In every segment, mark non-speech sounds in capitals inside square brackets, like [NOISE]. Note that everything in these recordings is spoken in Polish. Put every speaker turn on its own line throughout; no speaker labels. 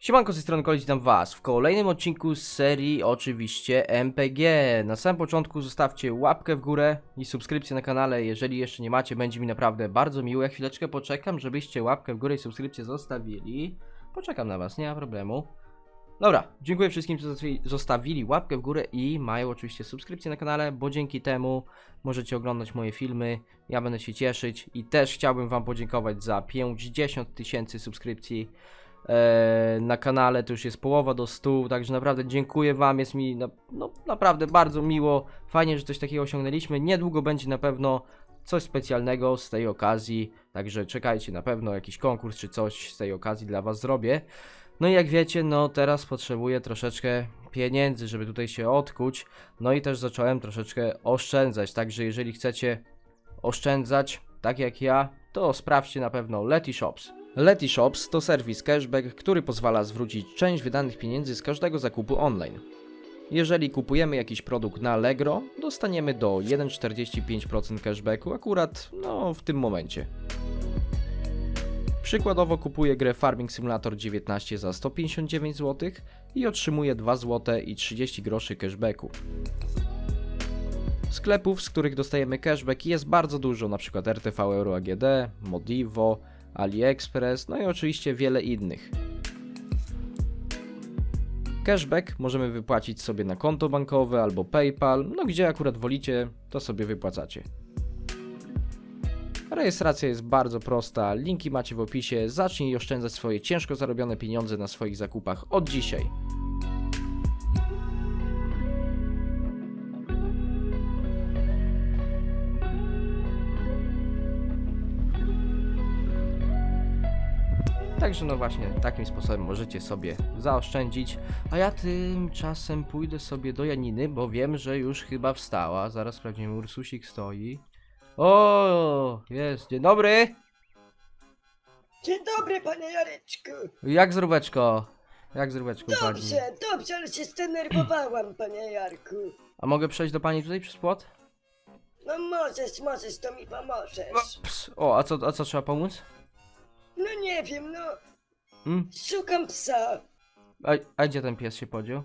Siemanko, z tej strony Koleś, witam was w kolejnym odcinku z serii oczywiście MPG. Na samym początku zostawcie łapkę w górę i subskrypcję na kanale, jeżeli jeszcze nie macie, będzie mi naprawdę bardzo miło. Ja chwileczkę poczekam, żebyście łapkę w górę i subskrypcję zostawili. Poczekam na was, nie ma problemu. Dobra, dziękuję wszystkim, zostawi- zostawili łapkę w górę i mają oczywiście subskrypcję na kanale, bo dzięki temu możecie oglądać moje filmy, ja będę się cieszyć i też chciałbym wam podziękować za 50 tysięcy subskrypcji na kanale, to już jest połowa do 100, także naprawdę dziękuję wam, jest mi na, no, naprawdę bardzo miło, fajnie, że coś takiego osiągnęliśmy, niedługo będzie na pewno coś specjalnego z tej okazji, także czekajcie, na pewno jakiś konkurs czy coś z tej okazji dla was zrobię. No i jak wiecie, no teraz potrzebuję troszeczkę pieniędzy, żeby tutaj się odkuć. No i też zacząłem troszeczkę oszczędzać, także jeżeli chcecie oszczędzać, tak jak ja, to sprawdźcie na pewno Leti Shops. Leti Shops to serwis cashback, który pozwala zwrócić część wydanych pieniędzy z każdego zakupu online. Jeżeli kupujemy jakiś produkt na Allegro, dostaniemy do 1,45% cashbacku akurat no w tym momencie. Przykładowo kupuję grę Farming Simulator 19 za 159 zł i otrzymuję 2 zł i 30 groszy cashbacku. Sklepów, z których dostajemy cashback jest bardzo dużo, np. RTV Euro AGD, Modivo, AliExpress, no i oczywiście wiele innych. Cashback możemy wypłacić sobie na konto bankowe albo PayPal, no gdzie akurat wolicie, to sobie wypłacacie. Rejestracja jest bardzo prosta, linki macie w opisie. Zacznij oszczędzać swoje ciężko zarobione pieniądze na swoich zakupach od dzisiaj. Także no właśnie, takim sposobem możecie sobie zaoszczędzić. A ja tymczasem pójdę sobie do Janiny, bo wiem, że już chyba wstała. Zaraz sprawdzimy, Ursusik stoi. O, jest. Dzień dobry.
Dzień dobry, panie Jareczku.
Jak zdróweczko? Jak zdróweczko pani?
Dobrze, dobrze, ale się zdenerwowałam, [CLEARS THROAT] panie Jarku.
A mogę przejść do pani tutaj przez płot?
No możesz, możesz, to mi pomożesz.
Ps. O, a co, a co trzeba pomóc?
No nie wiem, no,
Hmm?
szukam psa.
A, a gdzie ten pies się podział?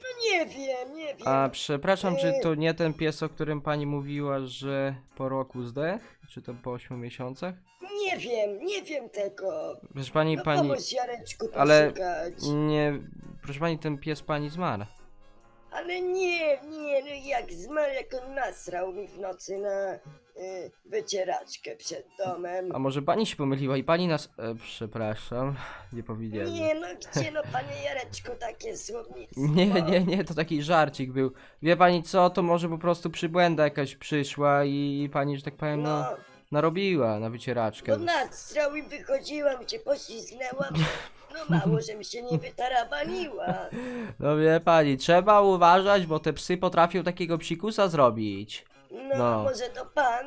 No nie wiem, nie wiem.
A przepraszam, czy to nie ten pies, o którym pani mówiła, że po roku zdech? Czy to po 8 miesiącach?
Nie wiem, nie wiem tego.
Proszę pani,
No
pani.
pomóż Jareczku
ale-
poszukać.
Nie. Proszę pani, ten pies pani zmarł.
Ale nie, nie, no jak zmarł, jak on nasrał mi w nocy na y, wycieraczkę przed domem.
A może pani się pomyliła i pani nas. E, przepraszam, nie powiedziałem.
Nie, no gdzie no, panie Jareczku, takie słownictwo. [LAUGHS]
Nie, nie, nie, to taki żarcik był. Wie pani co, to może po prostu przybłęda jakaś przyszła i pani, że tak powiem, no,
No,
narobiła na
no
wycieraczkę.
nastrał i wychodziłam, się poślizgnęłam. No mało, żem się nie wytarabaniła. [LAUGHS]
No wie pani, trzeba uważać, bo te psy potrafią takiego psikusa zrobić.
No,
No.
może to pan?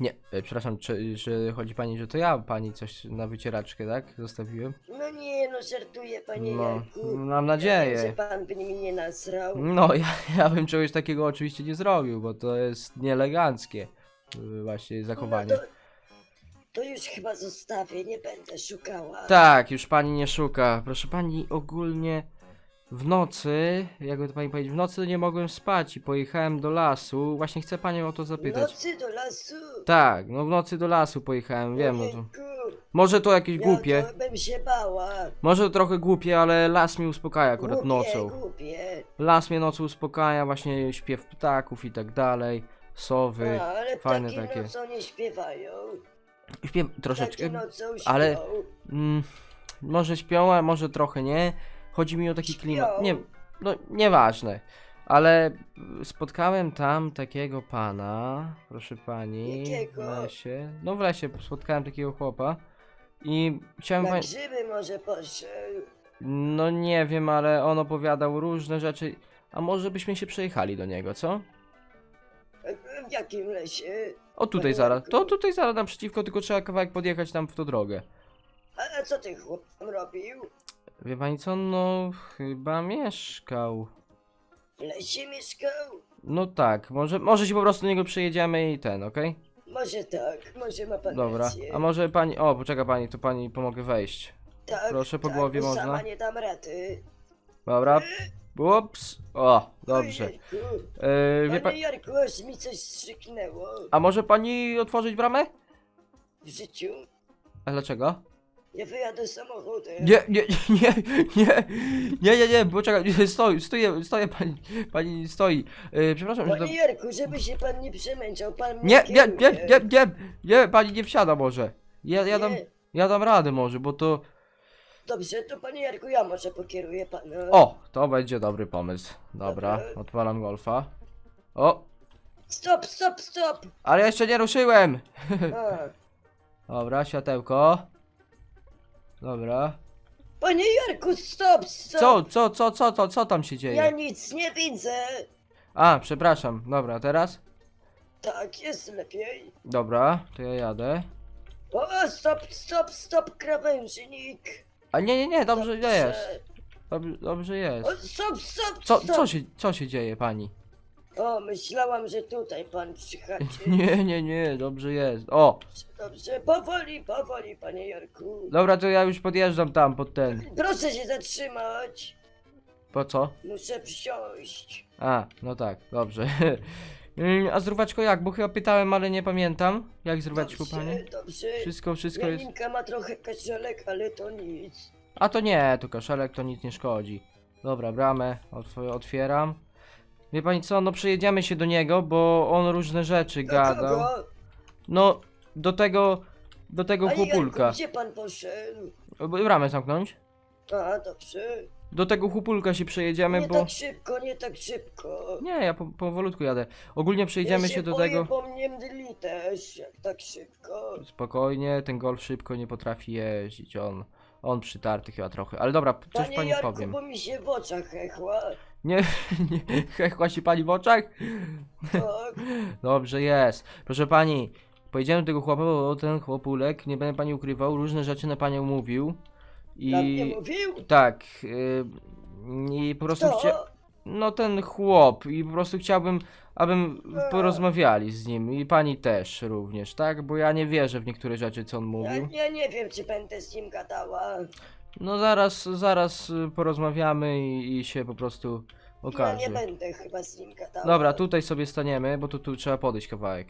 Nie, e, przepraszam, czy, że chodzi pani, że to ja pani coś na wycieraczkę, tak? Zostawiłem?
No nie, no żartuję, panie
No,
Jarku.
mam nadzieję.
że pan by mi nie nasrał.
No, ja, ja bym czegoś takiego oczywiście nie zrobił, bo to jest nieeleganckie y, właśnie zachowanie.
No to, to już chyba zostawię, nie będę szukała.
Tak, już pani nie szuka. Proszę pani, ogólnie w nocy, jakby to pani powiedzieć, w nocy nie mogłem spać i pojechałem do lasu. Właśnie chcę panią o to
W
zapytać.
nocy do lasu.
Tak, no w nocy do lasu pojechałem, wiem, no to.
Ojejku,
Może to jakieś
ja
głupie.
to bym się bała.
Może to trochę głupie, ale las mi uspokaja akurat
głupie,
nocą.
Głupie.
Las mnie nocą uspokaja, właśnie śpiew ptaków i tak dalej. Sowy.
A, ale
fajne
ptaki
takie.
nocą nie śpiewają.
Śpiew
Ptaki
troszeczkę.
nocą śpią.
ale- Mm, może śpią, a może trochę nie. Chodzi mi o taki klimat. Nie, no nieważne. Ale spotkałem tam takiego pana, proszę pani,
Jakiego?
w lesie. No w lesie spotkałem takiego chłopa i chciałem
Na
pani...
grzyby może poszedł.
No nie wiem, ale on opowiadał różne rzeczy. A może byśmy się przejechali do niego, co?
W jakim lesie?
O tutaj zaraz. To tutaj zaraz naprzeciwko, tylko trzeba kawałek podjechać tam w tą drogę.
A, a co ten chłop tam robił?
Wie pani co? No chyba mieszkał.
W lesie mieszkał?
No tak, może, może się po prostu do niego przejedziemy i ten, okej?
Może tak, może ma pan
Dobra.
rację.
A może pani. O, poczeka pani, to pani pomogę wejść.
Tak,
Proszę, po
tak,
głowie
bo
można?
sama nie dam rady.
Dobra. Ups. O, dobrze.
Ojejku.
Yy, wie
Panie. Jarku, aż mi coś strzyknęło
A może pani otworzyć bramę?
w życiu.
A dlaczego?
Ja wyjadę samochodem.
Nie, nie, [LAUGHS] nie, nie, nie, nie, nie, bo czekaj, [LAUGHS] stoi, stoję, stoję, pani, pani stoi. Yy, przepraszam, że to...
Panie Jarku, żeby się pan nie przemęczał, pan mnie
Nie, nie, nie,
kieruje.
nie, nie, nie, pani nie wsiada może. Ja, ja dam,
Nie.
ja dam radę może, bo to...
Dobrze, to panie Jarku, ja może pokieruję pana.
O, to będzie dobry pomysł. Dobra,
Dobra.
odpalam golfa. O,
Stop, stop, stop!
ale jeszcze nie ruszyłem.
A. [LAUGHS]
Dobra, światełko. Dobra.
Panie Jarku, stop, stop!
Co, co, co, co, co, co tam się
Ja
dzieje?
nic nie widzę.
A, przepraszam, dobra, teraz?
Tak, jest lepiej.
Dobra, to ja jadę.
O, stop, stop, stop, krawężnik.
A nie, nie, nie, dobrze
Dobrze.
jest. Dobrze, dobrze jest.
O, stop, stop,
Co,
stop.
co się, co się dzieje pani?
O, myślałam, że tutaj pan przychodzi. [LAUGHS]
Nie, nie, nie, dobrze jest. O,
Dobrze, powoli, powoli, panie Jarku.
dobra, to ja już podjeżdżam tam pod ten.
Proszę się zatrzymać.
Po co?
Muszę wsiąść.
A, no tak, dobrze. Mm, [LAUGHS] A zdróweczko jak? Bo chyba pytałem, ale nie pamiętam. Jak
Dobrze,
panie?
dobrze.
Wszystko, wszystko jest.
Janinka ma trochę kaszelek, ale to nic.
A to nie, to kaszelek to nic nie szkodzi. Dobra, bramę otw- otwieram. Wie pani co, no przyjedziemy się do niego, bo on różne rzeczy gadał.
kogo?
No, do tego, do tego
Panie Jarku,
chłopulka.
gdzie pan poszedł?
Bramę zamknąć?
A, dobrze.
Do tego chłopulka się przejedziemy,
Nie
bo...
tak szybko, nie tak szybko.
Nie, ja po, powolutku jadę. Ogólnie przejdziemy
ja
się do
boję,
tego...
bo mnie mdli też, jak tak szybko.
Spokojnie, ten golf szybko nie potrafi jeździć, on... On przytarty chyba trochę, ale dobra, coś
Panie
pani
Jarku,
powiem.
bo mi się w oczach hechła.
Nie, [LAUGHS] nie, [LAUGHS] hechła się pani w oczach?
Tak, [LAUGHS]
Dobrze jest. Proszę pani, pojedziemy do tego chłopa, bo ten chłopulek, nie będę pani ukrywał, różne rzeczy na panią mówił.
na mnie
I
mówił?
tak, y, i po prostu chcia...
Kto?
No ten chłop i po prostu chciałbym, abym
A.
porozmawiali z nim i pani też również, tak? Bo ja nie wierzę w niektóre rzeczy, co on
Ja,
mówił.
ja nie wiem, czy będę z nim gadała.
No zaraz, zaraz y, porozmawiamy i, i się po prostu
Ja
okaże.
nie będę chyba z nim gadała.
Dobra, tutaj sobie staniemy, bo tu, tu trzeba podejść kawałek.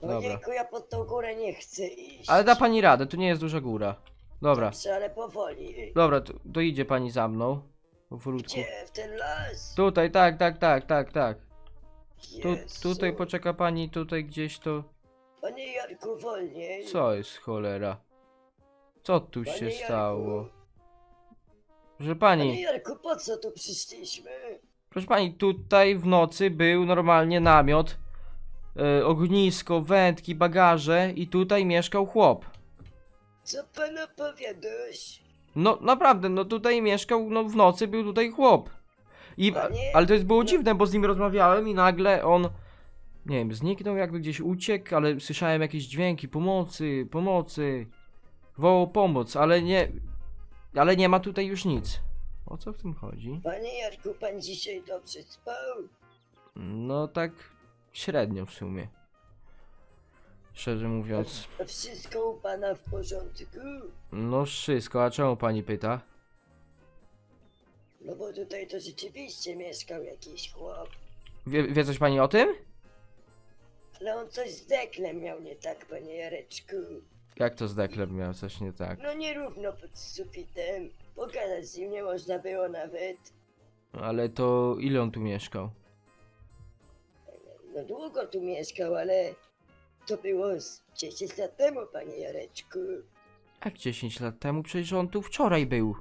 dobra.
Ojejku, ja pod tą górę nie chcę iść.
Ale da pani radę, tu nie jest duża góra. Dobra,
Dobrze, ale powoli.
dobra, to, to idzie pani za mną. Powolutku.
Gdzie? W ten las?
Tutaj, tak, tak, tak, tak, tak. Tu,
Jezu.
tutaj poczeka pani, tutaj gdzieś to...
Panie Jarku, wolniej.
Co jest cholera? Co tu
Panie
się
Jarku.
stało? Proszę
Panie
pani,
Jarku, po co tu przyszliśmy?
proszę pani, tutaj w nocy był normalnie namiot, e, ognisko, wędki, bagaże i tutaj mieszkał chłop.
Co pan opowiadasz?
No naprawdę, no tutaj mieszkał, no w nocy był tutaj chłop. I,
Panie,
ale to jest było
no-
dziwne, bo z nim rozmawiałem i nagle on, nie wiem, zniknął jakby gdzieś uciekł, ale słyszałem jakieś dźwięki, pomocy, pomocy, wołał pomoc, ale nie, ale nie ma tutaj już nic. O co w tym chodzi?
Panie Jarku, pan dzisiaj dobrze spał?
No tak średnio w sumie. Szczerze mówiąc,
A Wszystko u pana w porządku?
no wszystko, a czemu pani pyta?
No bo tutaj to rzeczywiście mieszkał jakiś chłop.
Wie, wie coś pani o tym?
Ale on coś z deklem miał nie tak, panie Jareczku.
Jak to z deklem miał coś nie tak?
No nierówno pod sufitem. Pogadać z nim nie można było nawet.
Ale to ile on tu mieszkał?
No długo tu mieszkał, ale to było z 10 lat temu, panie Jareczku.
Jak 10 lat temu? Przecież on tu wczoraj był.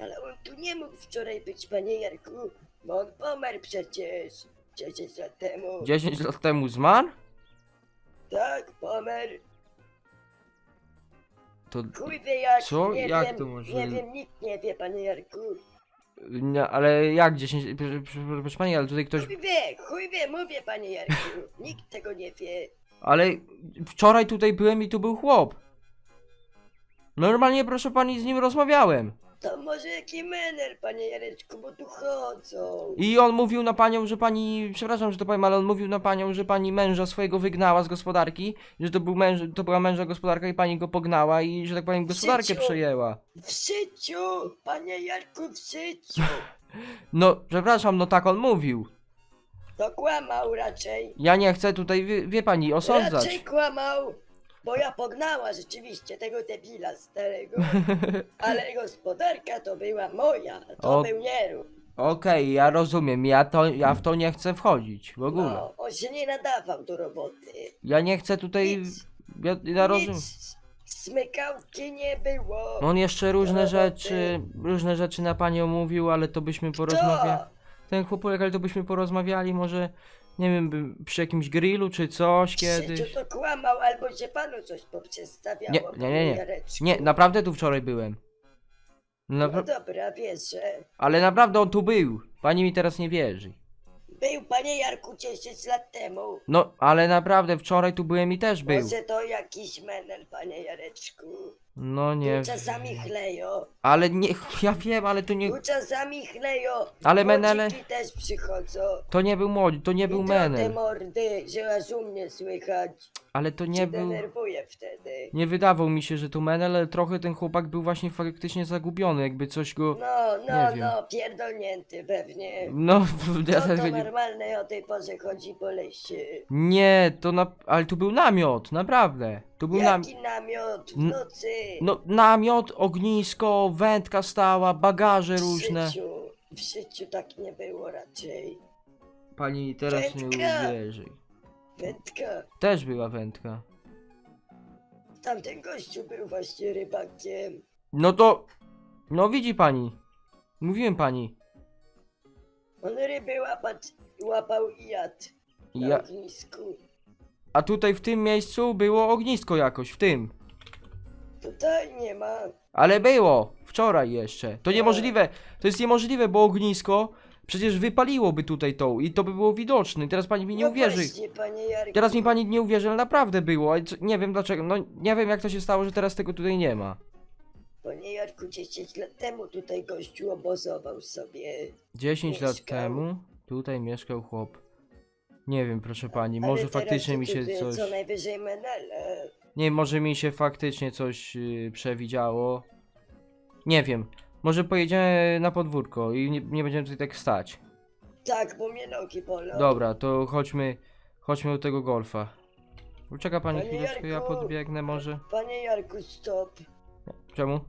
Ale on tu nie mógł wczoraj być, panie Jarku, bo on pomarł przecież 10 lat temu.
10 lat temu zmarł?
Tak, pomarł.
To.
Wie jak,
Co?
nie
Jak
wiem,
to może-
nie wiem, nikt nie wie, panie Jarku.
Nie, ale jak 10. Proszę, proszę, proszę pani, ale tutaj ktoś.
Chuj wie, chuj wie, mówię, panie Jarku. Nikt tego nie wie.
Ale wczoraj tutaj byłem i tu był chłop. Normalnie, proszę pani, z nim rozmawiałem.
To może jaki menel, panie Jareczku, bo tu chodzą.
I on mówił na panią, że pani, przepraszam, że to powiem, ale on mówił na panią, że pani męża swojego wygnała z gospodarki, że to, był męż, to była męża gospodarka i pani go pognała i, że tak powiem, gospodarkę
życiu.
przejęła.
W życiu, panie Jarku, w życiu. [LAUGHS]
No, przepraszam, no tak on mówił.
To kłamał raczej.
Ja nie chcę tutaj, wie, wie pani, osądzać.
Raczej kłamał, bo ja pognała rzeczywiście tego debila starego. [LAUGHS] Ale gospodarka to była moja, to
O-
był nierób.
Okej, ja rozumiem, ja, to, ja w to nie chcę wchodzić, w ogóle.
No, on się nie nadawał do roboty.
Ja nie chcę tutaj,
Nic,
ja, ja rozumiem.
nic smykałki nie było.
On jeszcze różne rzeczy, różne rzeczy na panią mówił, ale to byśmy porozmawiali. Ten chłopak, ale to byśmy porozmawiali może, nie wiem, by- przy jakimś grillu czy coś kiedyś.
życiu to kłamał, albo się panu coś poprzestawiało.
Nie, nie, nie, nie.
Jareczku.
Nie, naprawdę tu wczoraj byłem.
No
Napra-
dobra, wierzę.
ale naprawdę on tu był. Pani mi teraz nie wierzy.
Był panie Jarku 10 lat temu.
No, ale naprawdę wczoraj tu byłem i też był.
Może to jakiś menel, panie Jareczku.
No nie.
Tu czasami chleją.
Ale nie, ja wiem, ale to nie,
Tu czasami chleją.
Ale
Młodziki
menele-
też przychodzą.
to nie był młodzi, to nie był
I to te
menel.
mordy, że aż u mnie słychać.
Ale to
Nie
był,
denerwuję wtedy.
nie wydawał mi się, że to menel, ale trochę ten chłopak był właśnie faktycznie zagubiony, jakby coś go,
No,
Nie
no,
wiem.
no, pierdolnięty pewnie.
no, [LAUGHS] ja
To, to
tego nie,
normalne o tej porze chodzi po lesie.
nie, to na, ale tu był namiot, naprawdę, tu był namiot.
Jaki namiot w
N-
nocy?
No, namiot, ognisko, wędka stała, bagaże
w
różne.
życiu, w życiu tak nie było raczej.
Pani teraz nie
Wędka.
uwierzy.
Wędka.
Też była wędka.
Tamten gościu był właśnie rybakiem.
No to, no widzi pani. Mówiłem pani.
On ryby łapać, łapał i jadł na
Ja,
ognisku.
A tutaj w tym miejscu było ognisko jakoś, w tym.
Tutaj nie ma.
Ale było, wczoraj jeszcze. To niemożliwe, to jest niemożliwe, bo ognisko przecież wypaliłoby tutaj tą i to by było widoczne. Teraz pani mi nie
no
uwierzy.
Właśnie, panie Jarku.
Teraz mi pani nie uwierzy, ale naprawdę było. ale co- Nie wiem dlaczego, no nie wiem jak to się stało, że teraz tego tutaj nie ma.
Panie Jarku, 10 lat temu tutaj gościu obozował sobie.
10 lat
Mieszkał.
temu tutaj mieszkał chłop. Nie wiem, proszę pani,
Ale
może
teraz
faktycznie mi się
tutaj
coś.
Co najwyżej menele.
Nie, może mi się faktycznie coś yy, przewidziało. Nie wiem. Może pojedziemy na podwórko i nie, nie będziemy tutaj tak stać.
Tak, bo mnie nogi bolą.
Dobra, to chodźmy, chodźmy do tego golfa. Czeka pani
Panie
chwileczkę, ja
Jarku.
podbiegnę może.
Panie Jarku, stop.
Czemu?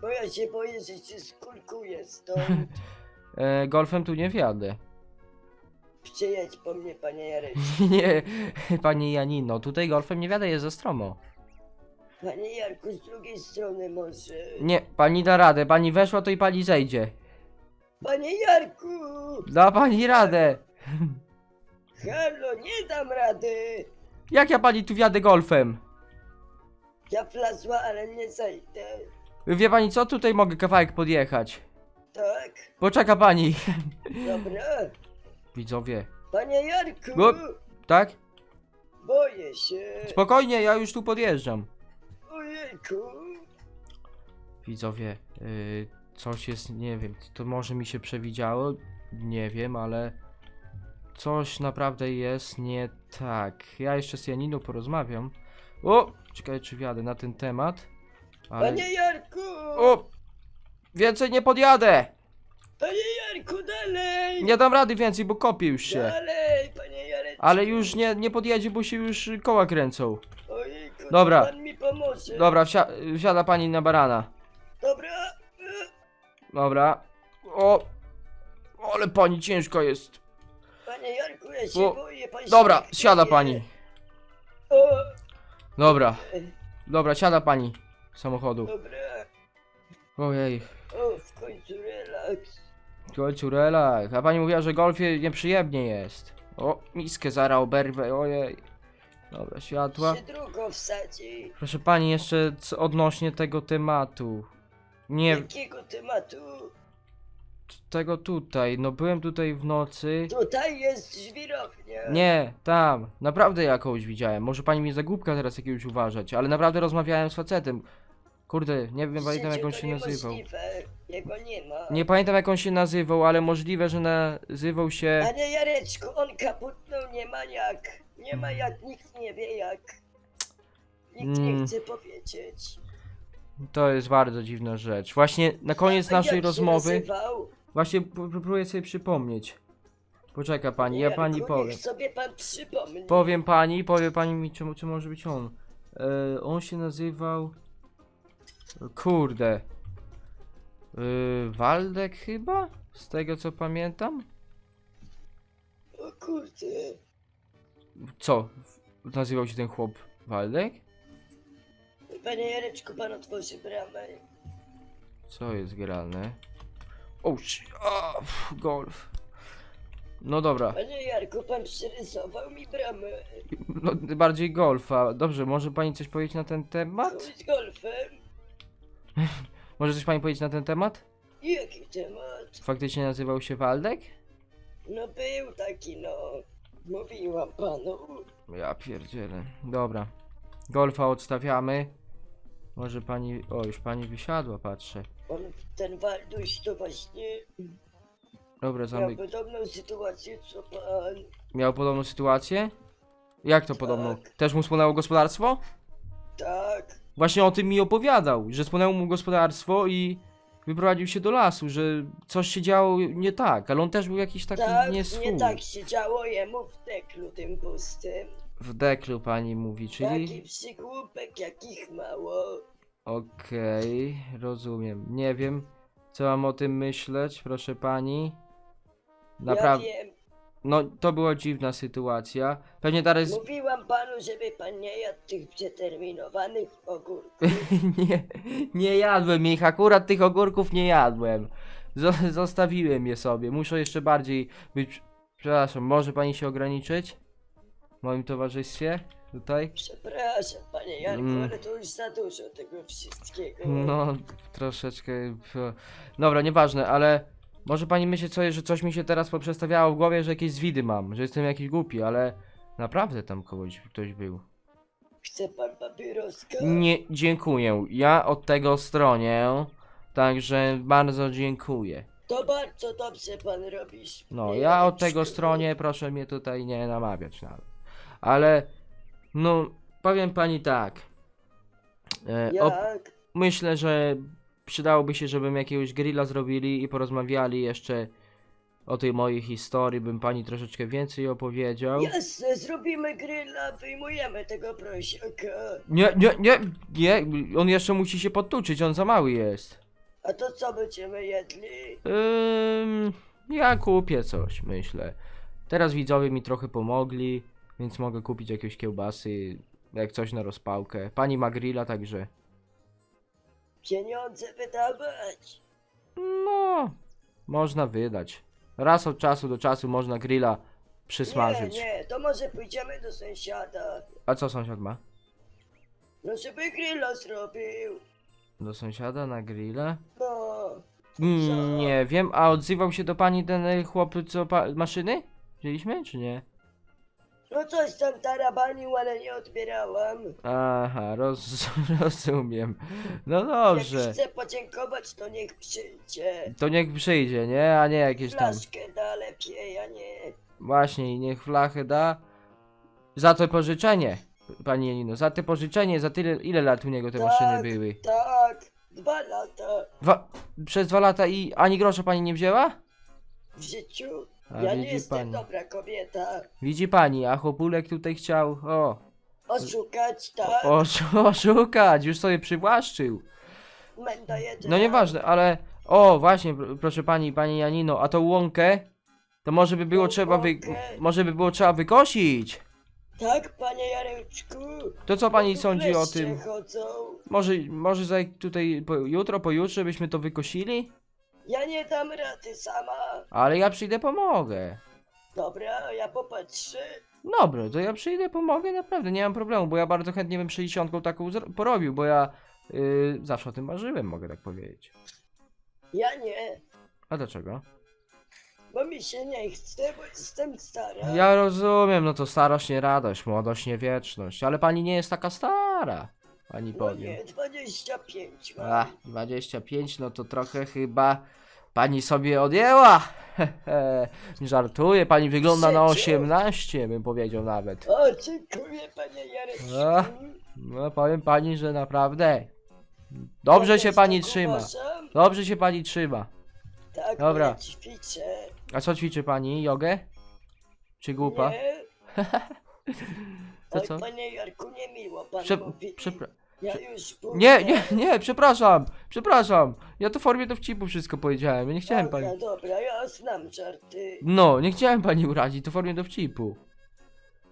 Bo ja się boję, że się skulkuję stąd. [LAUGHS]
E, golfem tu nie wjadę.
Przyjedź po mnie, panie Jarek. [LAUGHS]
nie, pani Janino, tutaj golfem nie wjadę, jest za stromo.
Panie Jarku, z drugiej strony może.
Nie, pani da radę, pani weszła to i pani zejdzie.
Panie Jarku!
Da pani radę.
Halo, nie dam rady!
Jak ja pani tu wjadę golfem?
Ja wlazła, ale nie zejdę.
Wie pani co, tutaj mogę kawałek podjechać.
Tak?
Poczeka pani.
Dobra.
Widzowie,
Panie Jarku!
No. tak?
Boję się.
Spokojnie, ja już tu podjeżdżam.
Ojejku.
Widzowie, yy, coś jest, nie wiem, to może mi się przewidziało, nie wiem, ale coś naprawdę jest nie tak. Ja jeszcze z Janiną porozmawiam. O, czekaj, czy wjadę na ten temat. Ale...
Panie Jarku!
O, więcej nie podjadę.
Panie Jarku, dalej!
Nie dam rady więcej, bo kopię już się.
Dalej, panie Jareczku!
Ale już nie, nie podjedzie, bo się już koła kręcą.
Ojejku,
Dobra.
pan mi pomoże.
Dobra, wsia wsiada pani na barana.
Dobra.
Dobra. O, ale pani ciężko jest.
Panie Jarku, ja się
O,
boję. Pan się
Dobra,
nie
siada
chwieje.
pani.
O,
Dobra, dobra, siada pani z samochodu.
dobra.
Ojej,
O, w końcu relaks.
W końcu relaks. A pani mówiła, że golfie nieprzyjemnie jest. O, miskę zara oberwę, ojej. Dobra, światła.
Się drugą wsadzi.
Proszę pani, jeszcze co odnośnie tego tematu. Nie,
Jakiego tematu?
tego tutaj. No byłem tutaj w nocy.
Tutaj jest żwirownia.
Nie, tam. Naprawdę jakąś widziałem. Może pani mnie za głupka teraz jakiegoś uważać, ale naprawdę rozmawiałem z facetem. Kurde, nie wiem, pamiętam jak on się nazywał.
Jego nie ma.
Nie pamiętam jak on się nazywał, ale możliwe, że nazywał się...
Ale Jareczku, on kaputnął, nie ma jak. Nie ma jak, nikt nie wie jak. Nikt
Mm.
nie chce powiedzieć.
To jest bardzo dziwna rzecz. Właśnie na koniec naszej rozmowy...
nazywał?
Właśnie próbuję sobie przypomnieć. Poczeka pani, ja
Jarku,
pani powiem.
Sobie pan przypomni.
Powiem pani, powie pani mi, czy, czy może być on. E, on się nazywał. Kurde. E, Waldek chyba? Z tego co pamiętam?
O kurde.
Co? Nazywał się ten chłop Waldek?
Panie Jareczku, pan otworzy bramę.
Co jest grane? O, a, pff, golf. No dobra,
Panie Jarku, pan przerysował mi bramę.
no, bardziej golfa. Dobrze, może pani coś powiedzieć na ten temat?
Chuj z golfem. [LAUGHS]
Może coś pani powiedzieć na ten temat?
Jaki temat?
Faktycznie nazywał się Waldek?
No był taki no. Mówiłam panu.
Ja pierdzielę. Dobra. Golfa odstawiamy. Może pani... O, już pani wysiadła, patrzę.
On, ten Walduś to właśnie
Dobra,
miał
zamyk...
podobną sytuację co pan.
Miał podobną sytuację? Jak to podobną?
Tak.
Też mu spłonęło gospodarstwo?
Tak.
Właśnie o tym mi opowiadał, że spłonęło mu gospodarstwo i wyprowadził się do lasu, że coś się działo nie tak, ale on też był jakiś taki
tak,
nie swój.
nie tak się działo jemu w deklu tym pustym.
W deklu pani mówi, czyli...
Taki przygłupek jakich mało.
Okej, rozumiem. Nie wiem, co mam o tym myśleć, proszę pani. Naprawdę,
Ja wiem.
No to była dziwna sytuacja. Pewnie teraz...
Mówiłam panu, żeby pan nie jadł tych przeterminowanych ogórków. [LAUGHS]
nie, nie jadłem ich, akurat tych ogórków nie jadłem. Zo- zostawiłem je sobie, muszę jeszcze bardziej być... Przepraszam, może pani się ograniczyć? W moim towarzystwie? Tutaj?
Przepraszam, panie Janku,
Mm.
ale to już za dużo tego wszystkiego.
No, troszeczkę. p- Dobra, nieważne, ale może pani myśleć sobie, że coś mi się teraz poprzestawiało w głowie, że jakieś zwidy mam, że jestem jakiś głupi, ale naprawdę tam kogoś ktoś był.
Chce pan papieroska?
Nie, dziękuję. Ja od tego stronię, także bardzo dziękuję.
To bardzo dobrze pan robisz.
No, ja od tego stronie, proszę mnie tutaj nie namawiać nawet. Ale, no, powiem pani tak. E, op-
Jak?
Myślę, że przydałoby się, żebym jakiegoś grilla zrobili i porozmawiali jeszcze o tej mojej historii, bym pani troszeczkę więcej opowiedział.
Jasne, zrobimy grilla, wyjmujemy tego prosiaka.
Nie, nie, nie, nie, on jeszcze musi się podtuczyć, on za mały jest.
A to co będziemy jedli?
Ym, ja kupię coś, myślę. Teraz widzowie mi trochę pomogli, więc mogę kupić jakieś kiełbasy, jak coś na rozpałkę. Pani ma grilla, także...
Pieniądze wydawać.
No, można wydać. Raz od czasu do czasu można grilla przysmażyć.
Nie, nie, to może pójdziemy do sąsiada.
A co sąsiad ma?
No żeby grilla zrobił.
Do sąsiada na grilla?
No,
Mm, nie wiem, a odzywał się do pani ten y, chłop, co pa maszyny? Wzięliśmy, czy nie?
No coś tam tarabanił, ale nie odbierałam.
Aha, roz [LAUGHS] rozumiem. No
Jak
dobrze.
chce podziękować, to niech przyjdzie.
To niech przyjdzie, nie? A nie jakieś tam.
Flaszkę da lepiej, a nie...
Właśnie, i niech flachę da. Za to pożyczenie, pani Janino, za te pożyczenie, za tyle, ile lat u niego te
Tak.
maszyny były?
Tak, dwa lata
Dwa, przez dwa lata i ani grosza pani nie wzięła?
w życiu.
A
ja nie
widzi
jestem
pani.
dobra kobieta.
Widzi pani, a chłopulek tutaj chciał, o,
Oszukać, tak? [LAUGHS]
oszukać, już sobie przywłaszczył.
Menda jedzie.
No nieważne, ale, o, właśnie, pr- proszę pani, pani Janino, a tą łąkę, to może by było
Tą
trzeba wy,
łąkę?
może by było trzeba wykosić.
Tak, panie Jareczku.
To co pani
tu
sądzi o tym?
Chodzą.
Może, może za tutaj po, jutro, pojutrze byśmy to wykosili?
Ja nie dam rady sama.
Ale ja przyjdę, pomogę.
Dobra, ja popatrzę.
Dobra, to ja przyjdę, pomogę, naprawdę, nie mam problemu, bo ja bardzo chętnie bym 60 taką zro- porobił, bo ja yy, zawsze o tym marzyłem, mogę tak powiedzieć.
Ja nie,
A dlaczego?
bo mi się nie chce, bo jestem stara.
Ja rozumiem, no to starość nie radość, młodość nie wieczność, ale pani nie jest taka stara. Pani
No
powiem.
nie, 25 mam.
A, 25, no to trochę chyba pani sobie odjęła. [LAUGHS] Żartuję, pani wygląda na
Przecież.
18, bym powiedział nawet.
O, dziękuję panie Jareczku.
A. No powiem pani, że naprawdę. Dobrze się pani trzyma. Dobrze się pani trzyma.
Tak,
Dobra.
ćwiczę.
A co ćwiczy pani? Jogę? Czy głupa?
Nie. [LAUGHS]
To
Oj,
co?
panie Jarku, nie miło pan
Prze
mówi.
przepra
Ja już pójdę.
nie, nie, nie, przepraszam, przepraszam. Ja to w formie dowcipu wszystko powiedziałem, ja nie chciałem pani.
Dobra, dobra, ja znam żarty.
No, nie chciałem pani urazić, to w formie dowcipu.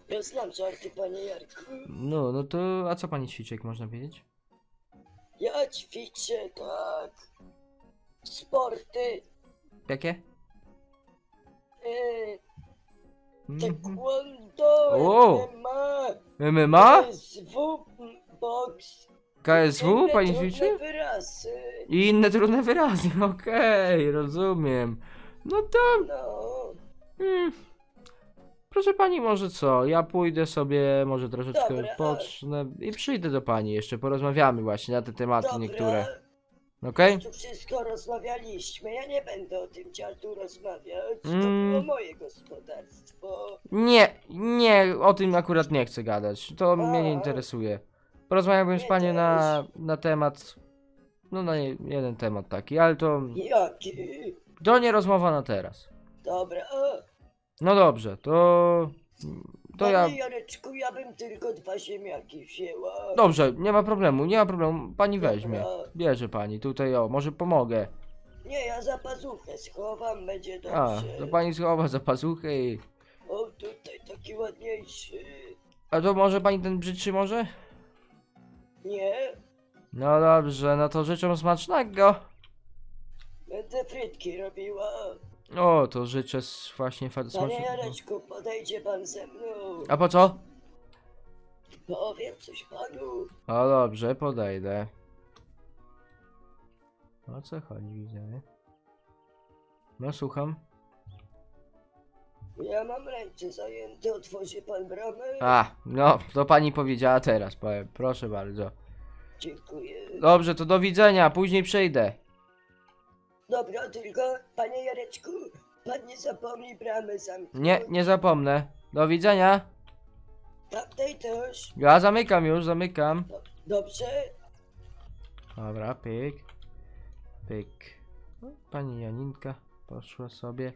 Ja znam żarty, panie Jarku.
No, no to, a co pani ćwiczy, jak można wiedzieć?
Ja ćwiczę, tak. Sporty.
Jakie?
E,
Mhm.
taekwondo,
O!
MMA,
MMA?
SW, boks.
KSW pani ćwiczy?
wyrazy.
I inne trudne wyrazy, [LAUGHS] okej, rozumiem. No to,
No,
mm, proszę pani, może co, ja pójdę sobie, może troszeczkę
Dobra.
odpocznę i przyjdę do pani jeszcze, porozmawiamy właśnie na te tematy
dobra.
niektóre, okej?
Tu wszystko rozmawialiśmy. Ja nie będę o tym dziadu rozmawiać. To
Mm.
było moje gospodarstwo.
Nie, nie, o tym akurat nie chcę gadać, to mnie nie interesuje. Porozmawiałbym z panią na, na temat, no na je- jeden temat taki, ale to,
Jaki?
to nie rozmowa na teraz.
Dobra.
No dobrze, to, to
Panie
ja...
Jareczku, ja bym tylko dwa ziemniaki wzięła.
Dobrze, nie ma problemu, nie ma problemu. Pani
Dobra.
weźmie. Bierze pani, tutaj o, może pomogę.
Nie, ja za pazuchę schowam, będzie dobrze.
A, to pani schowa za pazuchę i...
O, tutaj taki ładniejszy.
A to może pani ten brzydszy może?
Nie?
No dobrze, no to życzę smacznego.
Będę frytki robiła.
O, to życzę s- właśnie fa-
Panie
smacznego.
Jareczku, podejdzie pan ze mną.
A po co?
Powiem coś panu.
O dobrze, podejdę. O co chodzi, widzę? No słucham.
Ja mam ręce zajęte, otworzy pan bramę?
A, no, to pani powiedziała teraz, powiem. Proszę bardzo.
Dziękuję.
Dobrze, to do widzenia, później przyjdę.
Dobra, tylko, panie Jareczku, pan nie zapomnij bramy zamknąć.
Nie, nie zapomnę. Do widzenia.
Tamtej też.
Ja zamykam już, zamykam.
Do- Dobrze?
Dobra, pyk. Pyk. No, Pani Janinka poszła sobie.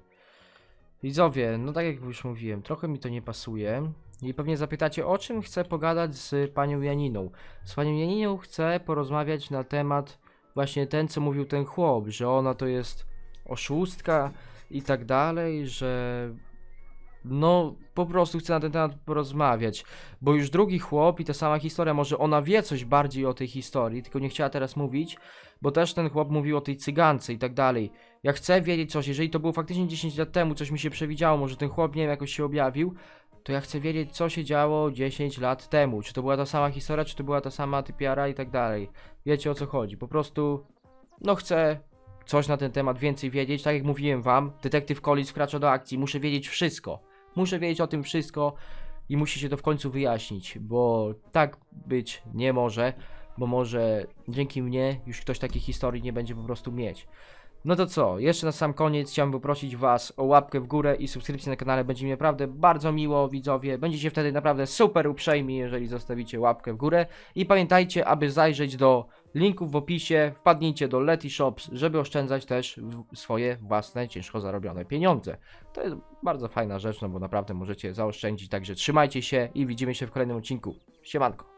Widzowie, no tak jak już mówiłem, trochę mi to nie pasuje. I pewnie zapytacie, o czym chcę pogadać z panią Janiną. Z panią Janiną chcę porozmawiać na temat właśnie ten, co mówił ten chłop, że ona to jest oszustka i tak dalej, że no po prostu chcę na ten temat porozmawiać. Bo już drugi chłop i ta sama historia, może ona wie coś bardziej o tej historii, tylko nie chciała teraz mówić, bo też ten chłop mówił o tej cygance i tak dalej. Ja chcę wiedzieć coś, jeżeli to było faktycznie 10 lat temu, coś mi się przewidziało, może ten chłop, nie wiem, jakoś się objawił, to ja chcę wiedzieć, co się działo 10 lat temu. Czy to była ta sama historia, czy to była ta sama typiara i tak dalej. Wiecie o co chodzi. Po prostu, no chcę coś na ten temat więcej wiedzieć. Tak jak mówiłem wam, detektyw Collins wkracza do akcji, muszę wiedzieć wszystko. Muszę wiedzieć o tym wszystko i musi się to w końcu wyjaśnić, bo tak być nie może, bo może dzięki mnie już ktoś takiej historii nie będzie po prostu mieć. No to co, jeszcze na sam koniec chciałbym poprosić Was o łapkę w górę i subskrypcję na kanale, będzie mi naprawdę bardzo miło, widzowie. Będziecie wtedy naprawdę super uprzejmi, jeżeli zostawicie łapkę w górę. I pamiętajcie, aby zajrzeć do linków w opisie, wpadnijcie do Leti Shops, żeby oszczędzać też swoje własne ciężko zarobione pieniądze. To jest bardzo fajna rzecz, no bo naprawdę możecie zaoszczędzić, także trzymajcie się i widzimy się w kolejnym odcinku. Siemanko.